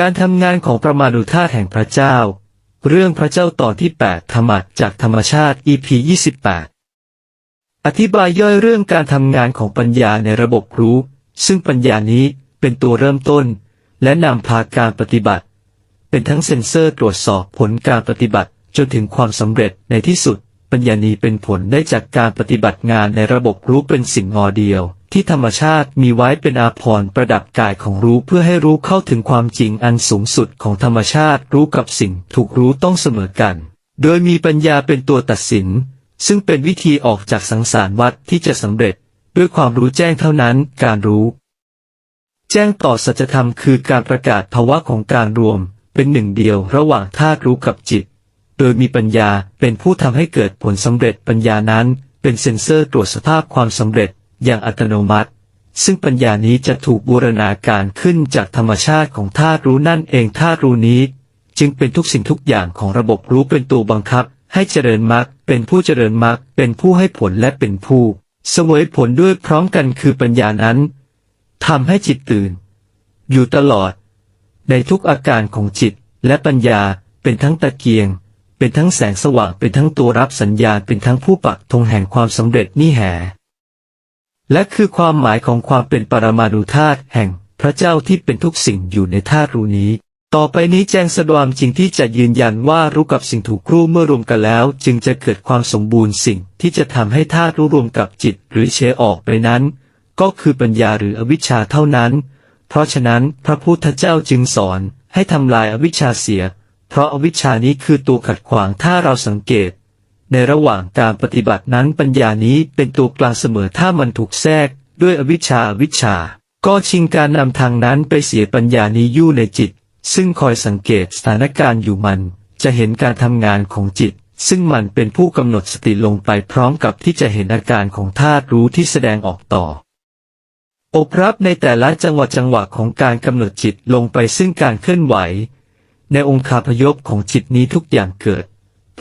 การทำงานของประมาณุธาตุแห่งพระเจ้า เรื่องพระเจ้าตอนที่ 8 ธรรมะจากธรรมชาติ EP 28 อธิบายย่อยเรื่องการทำงานของปัญญาในระบบรู้ ซึ่งปัญญานี้เป็นตัวเริ่มต้น และนำพาการปฏิบัติ เป็นทั้งเซ็นเซอร์ตรวจสอบผลการปฏิบัติจนถึงความสำเร็จในที่สุด ปัญญานี้เป็นผลได้จากการปฏิบัติงานในระบบรู้เป็นสิ่งงอเดียว ที่ธรรมชาติมีไว้เป็นอาภรณ์ประดับกายของรู้เพื่อให้รู้เข้าถึงความจริงอันสูงสุดของธรรมชาติรู้กับสิ่งถูกรู้ต้องเสมอกัน โดยมีปัญญาเป็นตัวตัดสิน ซึ่งเป็นวิธีออกจากสังสารวัฏที่จะสำเร็จ ด้วยความรู้แจ้งเท่านั้นการรู้ แจ้งต่อสัจธรรมคือการประกาศภาวะของการรวม เป็นหนึ่งเดียวระหว่างธาตุรู้กับจิต โดยมีปัญญาเป็นผู้ทำให้เกิดผลสำเร็จปัญญานั้น เป็นเซ็นเซอร์ตรวจสภาพความสำเร็จ อย่างอัตโนมัติ ซึ่งปัญญานี้จะถูกบูรณาการขึ้นจากธรรมชาติของธาตุรู้นั่นเองธาตุรู้นี้ จึงเป็นทุกสิ่งทุกอย่างของระบบรู้เป็นตัวบังคับ ให้เจริญมรรคเป็นผู้เจริญมรรคเป็นผู้ให้ผลและเป็นผู้เสวยผลด้วยพร้อมกันคือปัญญานั้นทำให้จิตตื่น อยู่ตลอด ในทุกอาการของจิตและปัญญาเป็นทั้งตะเกียง เป็นทั้งแสงสว่างเป็นทั้งตัวรับสัญญาณเป็นทั้งผู้ปักธงแห่งความสำเร็จนี่แห และคือความหมายของความเป็นปรมาณูธาตุแห่งพระเจ้าที่เป็นทุกสิ่งอยู่ในธาตุรู้นี้ ต่อไปนี้แจ้งแสดงจริงที่จะยืนยันว่ารู้กับสิ่งถูกรู้เมื่อรวมกันแล้ว จึงจะเกิดความสมบูรณ์สิ่งที่จะทำให้ธาตุรู้รวมกับจิตหรือเชออกไปนั้น ก็คือปัญญาหรืออวิชชาเท่านั้น เพราะฉะนั้นพระพุทธเจ้าจึงสอนให้ทำลายอวิชชาเสีย เพราะอวิชชานี้คือตัวขัดขวางถ้าเราสังเกต ในระหว่างการปฏิบัตินั้นปัญญานี้เป็นตัวกลางเสมอถ้ามันถูกแทรก ด้วยอวิชชาอวิชชา ก็ชิงการนำทางนั้นไปเสียปัญญานี้ยู่ในจิต ซึ่งคอยสังเกตสถานการณ์อยู่มัน จะเห็นการทำงานของจิต ซึ่งมันเป็นผู้กำหนดสติลงไปพร้อมกับที่จะเห็นอาการของธาตุรู้ที่แสดงออกต่ออบรับในแต่ละจังหวะจังหวะของการกำหนดจิตลงไปซึ่งการเคลื่อนไหว ในองค์คาพยพของจิตนี้ทุกอย่างเกิด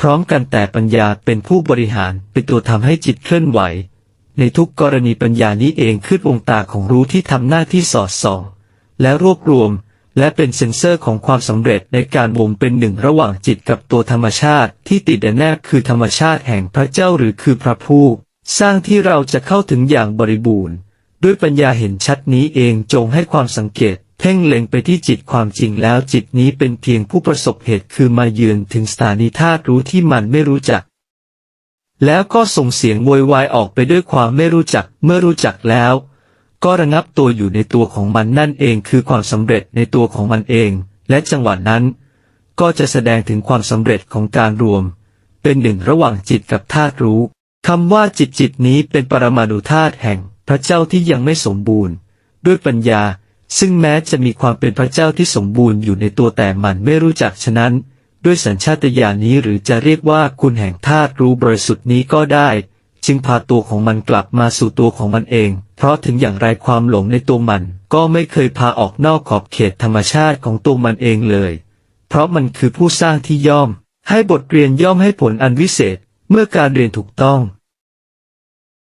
พร้อมกันแต่ปัญญาเป็นผู้บริหารเป็นตัวทำให้จิตเคลื่อนไหว ในทุกกรณีปัญญานี้เองคือดวงตาของรู้ที่ทำหน้าที่สอดส่อง และรวบรวม และเป็นเซ็นเซอร์ของความสำเร็จในการวมเป็นหนึ่งระหว่างจิตกับตัวธรรมชาติที่ติดแนบคือธรรมชาติแห่งพระเจ้าหรือคือพระผู้ สร้างที่เราจะเข้าถึงอย่างบริบูรณ์ ด้วยปัญญาเห็นชัดนี้เองจงให้ความสังเกต เพ่งเล็งไปที่จิตความจริงแล้วจิตนี้เป็นเพียงผู้ประสบเหตุคือมาเยือนถึงสถานีธาตุรู้ที่มันไม่รู้จัก แล้วก็ส่งเสียงโวยวายออกไปด้วยความไม่รู้จักเมื่อรู้จักแล้ว ก็ระงับตัวอยู่ในตัวของมันนั่นเองคือความสำเร็จในตัวของมันเอง และจังหวะนั้น ก็จะแสดงถึงความสำเร็จของการรวม เป็นหนึ่งระหว่างจิตกับธาตุรู้คำว่าจิตจิตนี้เป็นปรมาณูธาตุแห่งพระเจ้าที่ยังไม่สมบูรณ์ ด้วยปัญญา ซึ่งแม้จะมีความเป็นพระเจ้าที่สมบูรณ์อยู่ในตัวแต่มันไม่รู้จักฉะนั้น ด้วยสัญชาตญาณนี้หรือจะเรียกว่าคุณแห่งธาตุรู้บริสุทธิ์นี้ก็ได้ จึงพาตัวของมันกลับมาสู่ตัวของมันเอง เพราะถึงอย่างไรความหลงในตัวมัน ก็ไม่เคยพาออกนอกขอบเขตธรรมชาติของตัวมันเองเลย เพราะมันคือผู้สร้างที่ย่อม ให้บทเรียนย่อมให้ผลอันวิเศษเมื่อการเรียนถูกต้อง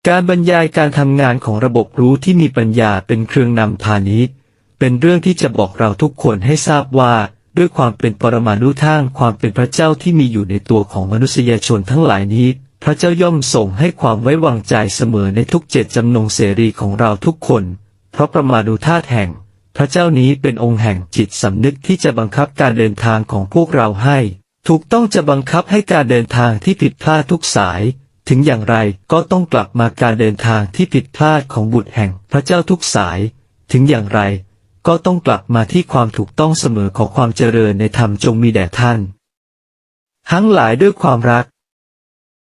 การบรรยายการทำงานของระบบรู้ที่มีปัญญาเป็นเครื่องนำพานี้ เป็นเรื่องที่จะบอกเราทุกคนให้ทราบว่า ด้วยความเป็นปรมาณูทางความเป็นพระเจ้าที่มีอยู่ในตัวของมนุษยชนทั้งหลายนี้ พระเจ้าย่อมส่งให้ความไว้วางใจเสมอในทุกเจตจำนงเสรีของเราทุกคน เพราะประมาณูธาแห่ง พระเจ้านี้เป็นองค์แห่งจิตสำนึกที่จะบังคับการเดินทางของพวกเราให้ ถูกต้องจะบังคับให้การเดินทางที่ผิดพลาดทุกสายถึงอย่างไรก็ต้องกลับมาการเดินทางที่ผิดพลาดของบุตรแห่งพระเจ้าทุกสาย ถึงอย่างไร ก็ต้องกลับมาที่ความถูกต้องเสมอของความเจริญในธรรมจงมีแด่ท่าน ทั้งหลายด้วยความรัก